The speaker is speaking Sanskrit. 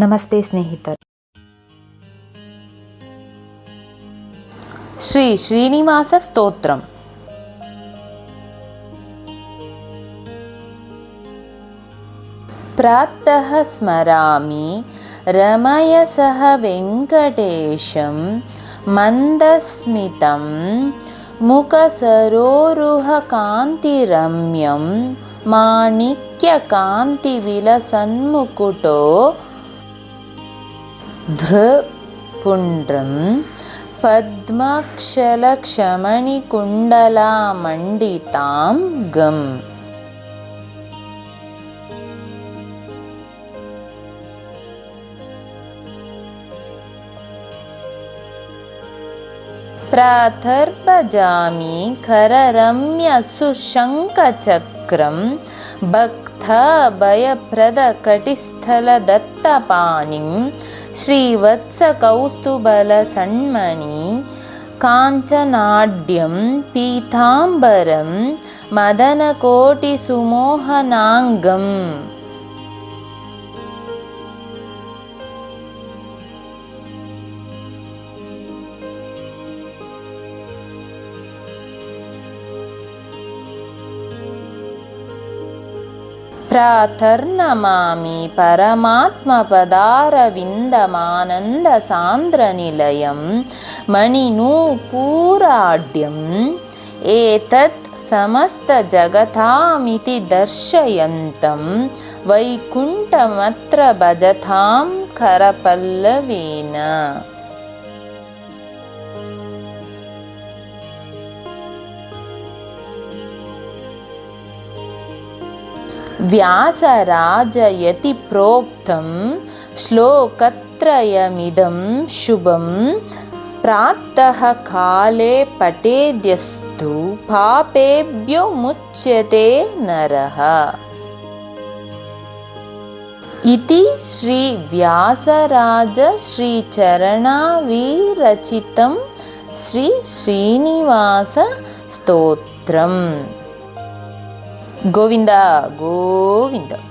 ನಮಸ್ತೆ ಸ್ನೇಹಿತರೆ ಶ್ರೀ ಶ್ರೀನಿವಾಸ ಸ್ತೋತ್ರಂ प्रातः स्मरामि रमय सह वेङ्कटेशं मन्दस्मितं मुखसरोरुहकान्तिरम्यं माणिक्यकान्तिविलसन्मुकुटो धृपुण्ड्रं पद्मक्षलक्षमणिकुण्डलामण्डितां गम्। प्रातर्पजामि कररम्यसुशङ्खचक्रं भक्तभयप्रदकटिस्थलदत्तपाणिं श्रीवत्सकौस्तुभलसन्मणि काञ्चनाड्यं पीताम्बरं मदनकोटिसुमोहनाङ्गम् प्रातर्नमामि परमात्मपदारविन्दमानन्दसान्द्रनिलयं मणिनूपूराढ्यम् एतत् समस्तजगतामिति दर्शयन्तं वैकुण्ठमत्र भजतां करपल्लवेन व्यासराजयति प्रोक्तं श्लोकत्रयमिदं शुभं प्रातः काले पठेद्यस्तु पापेभ्यो मुच्यते नरः। इति श्रीव्यासराजश्रीचरणाविरचितं श्रीश्रीनिवासस्तोत्रम् గోవింద గోవింద.